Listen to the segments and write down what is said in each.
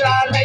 Charlie.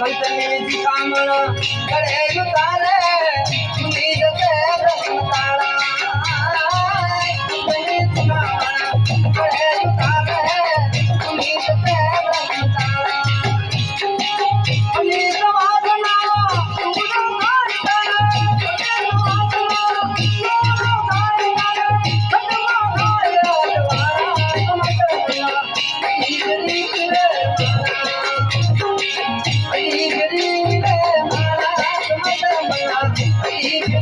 संतनी कामळ करे युतारे Yeah.